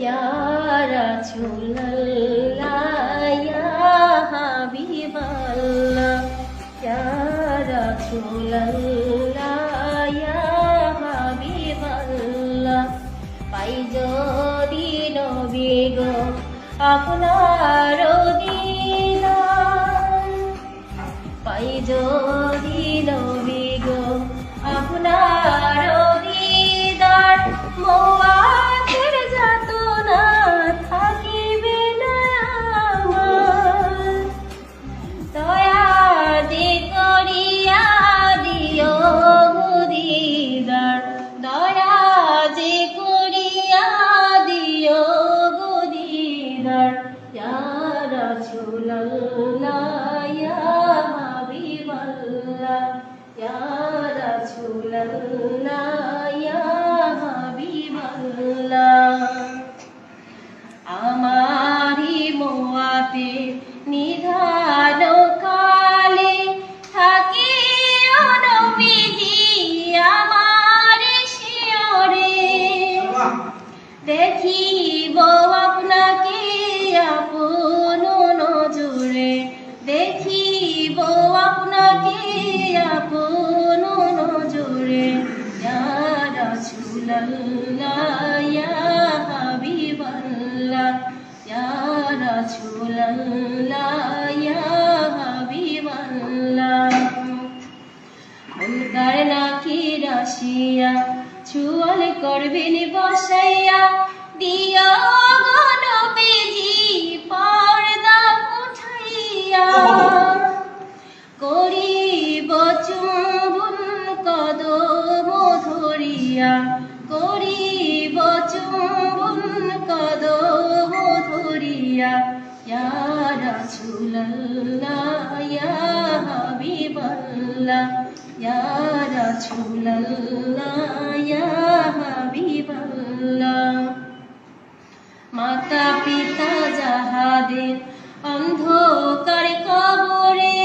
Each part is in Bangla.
ইয়া রাসূলুল্লাহ ইয়া হাবিবাল্লাহ। ইয়া রাসূলুল্লাহ ইয়া হাবিবাল্লাহ পাই পাই যদি নবী গো আপনার দেখিব আপনাকে আপন নজরে দেখিব আপনাকে আপন নজরে যারা রাসূলুল্লাহ রাশিয়া ছুয়াল করবেন বসাইয়া দিয়া গণ বেজি পর্দা উঠাইয়া। করিব চুম্বন কদম ধরিয়া, করিব চুম্বন কদম ধরিয়া, ইয়া রাসূলুল্লাহ, ইয়া হাবিবাল্লাহ। ইয়া রাসূলুল্লাহ ইয়া মাতা পিতা যাহাদের অন্ধকার কবরে,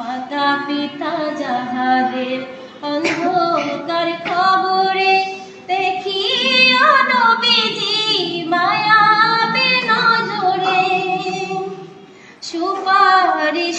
মাতা পিতা যাহাদের অন্ধকার কবরে, দেখিও নবীজি মায়াবে নজরে, সুপারিশ